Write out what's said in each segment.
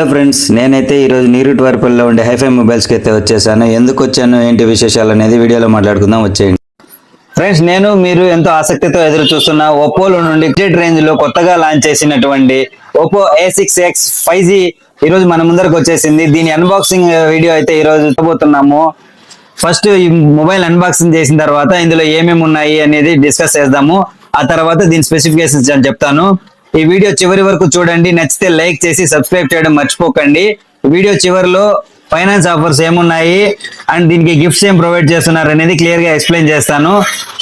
Hello friends నేనైతే ఈరోజు నీరుటి వారిపల్లిలో ఉండే హైఫై మొబైల్స్కి అయితే వచ్చేసాను. ఎందుకు వచ్చాను ఏంటి విశేషాలు అనేది వీడియోలో మాట్లాడుకుందాం. వచ్చేయండి. ఫ్రెండ్స్ నేను మీరు ఎంతో ఆసక్తితో ఎదురు చూస్తున్న ఒప్పోలో నుండి బడ్జెట్ రేంజ్లో కొత్తగా లాంచ్ చేసినటువంటి Oppo A six X five G ఈరోజు మన ముందరకు వచ్చేసింది. దీని అన్బాక్సింగ్ వీడియో అయితే ఈ రోజు చూడబోతున్నాము. ఫస్ట్ ఈ మొబైల్ అన్బాక్సింగ్ చేసిన తర్వాత ఇందులో ఏమేమి ఉన్నాయి అనేది డిస్కస్ చేద్దాము. ఆ తర్వాత దీని స్పెసిఫికేషన్స్ అని చెప్తాను. ఈ వీడియో చివరి వరకు చూడండి. నచ్చితే లైక్ చేసి సబ్స్క్రైబ్ చేయడం మర్చిపోకండి. వీడియో చివరిలో ఫైనాన్స్ ఆఫర్స్ ఏమున్నాయి అండ్ దీనికి గిఫ్ట్స్ ఏం ప్రొవైడ్ చేస్తున్నారు అనేది క్లియర్గా ఎక్స్ప్లెయిన్ చేస్తాను.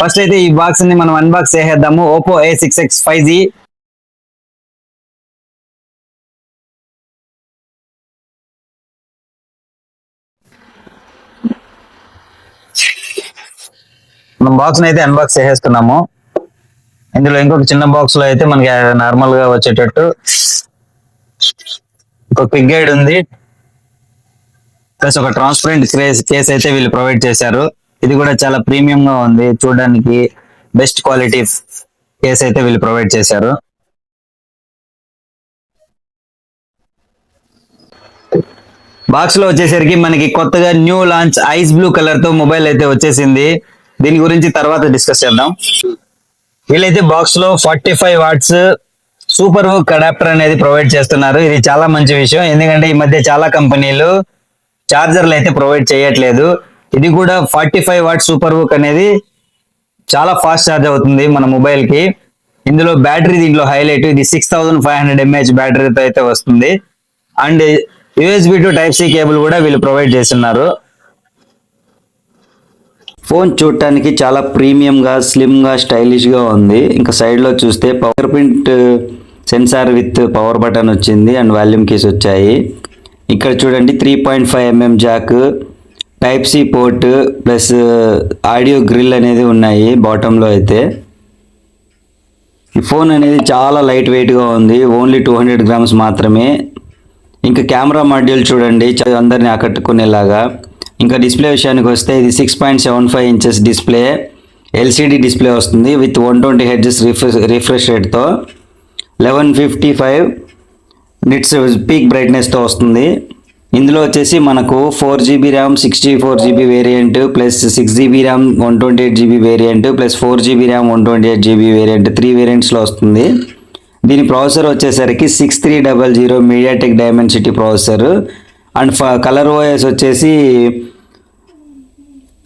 ఫస్ట్ అయితే ఈ బాక్స్ని మనం అన్బాక్స్ చేసేద్దాము. Oppo A six X five G. మనం బాక్స్ అయితే అన్బాక్స్ చేసేస్తున్నాము. ఇందులో ఇంకొక చిన్న బాక్స్లో అయితే మనకి నార్మల్గా వచ్చేటట్టు ఒక క్విక్ గైడ్ ఉంది. ప్లస్ ఒక ట్రాన్స్పరెంట్ కేస్ కేస్ అయితే వీళ్ళు ప్రొవైడ్ చేశారు. ఇది కూడా చాలా ప్రీమియం గా ఉంది. చూడడానికి బెస్ట్ క్వాలిటీ కేస్ అయితే వీళ్ళు ప్రొవైడ్ చేశారు. బాక్స్లో వచ్చేసరికి మనకి కొత్తగా న్యూ లాంచ్ ఐస్ బ్లూ కలర్తో మొబైల్ అయితే వచ్చేసింది. దీని గురించి తర్వాత డిస్కస్ చేద్దాం. వీళ్ళైతే బాక్స్లో forty five watts SUPERVOOC adapter అనేది ప్రొవైడ్ చేస్తున్నారు. ఇది చాలా మంచి విషయం. ఎందుకంటే ఈ మధ్య చాలా కంపెనీలు చార్జర్లు అయితే ప్రొవైడ్ చేయట్లేదు. ఇది కూడా forty five watt super hook అనేది చాలా ఫాస్ట్ ఛార్జ్ అవుతుంది మన మొబైల్కి. ఇందులో బ్యాటరీ దీంట్లో హైలైట్ ఇది six thousand five hundred mAh బ్యాటరీతో అయితే వస్తుంది. And USB to type C cable కూడా వీళ్ళు ప్రొవైడ్ చేస్తున్నారు. ఫోన్ చూడటానికి చాలా ప్రీమియంగా స్లిమ్గా స్టైలిష్గా ఉంది. ఇంకా సైడ్లో చూస్తే power print sensor with power button వచ్చింది అండ్ వాల్యూమ్ కీస్ వచ్చాయి. ఇక్కడ చూడండి three point five mm jack type C port plus uh, audio grill అనేది ఉన్నాయి బాటంలో అయితే. ఈ ఫోన్ అనేది చాలా లైట్ వెయిట్గా ఉంది ఓన్లీ టూ హండ్రెడ్ గ్రామ్స్ మాత్రమే. ఇంకా కెమెరా మాడ్యూల్ చూడండి చ- అందరిని ఆకట్టుకునేలాగా. ఇంకా డిస్ప్లే విషయానికి వస్తే ఇది six point seven five inches display LCD display వస్తుంది with one twenty hertz refresh refresh రేట్తో eleven fifty five nits peak బ్రైట్నెస్తో వస్తుంది. ఇందులో వచ్చేసి మనకు four GB RAM sixty four GB variant plus six GB RAM one twenty eight GB variant plus four GB RAM one twenty eight GB variant three వేరియంట్స్లో వస్తుంది. దీని processor వచ్చేసరికి six three double zero MediaTek Dimensity processor and colour OS వచ్చేసి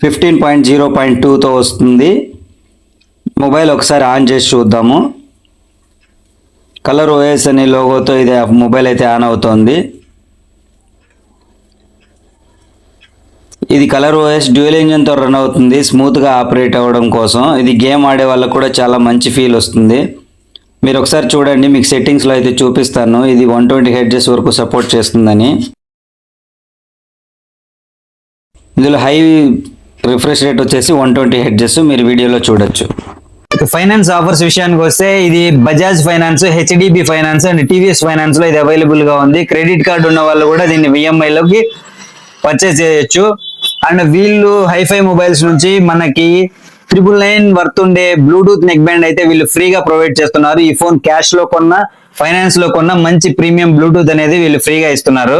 fifteen point zero point టూతో వస్తుంది. Mobile ఒకసారి on చేసి చూద్దాము. Colour OS అనే లోగోతో ఇది మొబైల్ అయితే ఆన్ అవుతోంది. ఇది కలర్ ఓఎస్ డ్యూయల్ ఇంజన్తో రన్ అవుతుంది. స్మూత్గా ఆపరేట్ అవ్వడం కోసం. ఇది గేమ్ ఆడే వాళ్ళకు కూడా చాలా మంచి ఫీల్ వస్తుంది. మీరు ఒకసారి చూడండి మీకు సెట్టింగ్స్లో అయితే చూపిస్తాను. ఇది వన్ ట్వంటీ హెడ్జెస్ వరకు సపోర్ట్ చేస్తుందని. ఇందులో హై రిఫ్రెష్ రేట్ వచ్చేసి వన్ ట్వంటీ హెడ్జెస్ మీరు వీడియోలో చూడొచ్చు. ఫైనాన్స్ ఆఫర్స్ విషయానికి వస్తే ఇది Bajaj finance HDB finance and TVS ఫైనాన్స్లో ఇది అవైలబుల్గా ఉంది. క్రెడిట్ కార్డు ఉన్న వాళ్ళు కూడా దీన్ని VMI లోకి పర్చేస్ చేయొచ్చు. అండ్ వీళ్ళు హైఫై మొబైల్స్ నుంచి మనకి ట్రిపుల్ నైన్ వర్త్ ఉండే బ్లూటూత్ నెక్ బ్యాండ్ అయితే వీళ్ళు ఫ్రీగా ప్రొవైడ్ చేస్తున్నారు. ఈ ఫోన్ క్యాష్లో కొన్న ఫైనాన్స్లో కొన్న మంచి ప్రీమియం బ్లూటూత్ అనేది వీళ్ళు ఫ్రీగా ఇస్తున్నారు.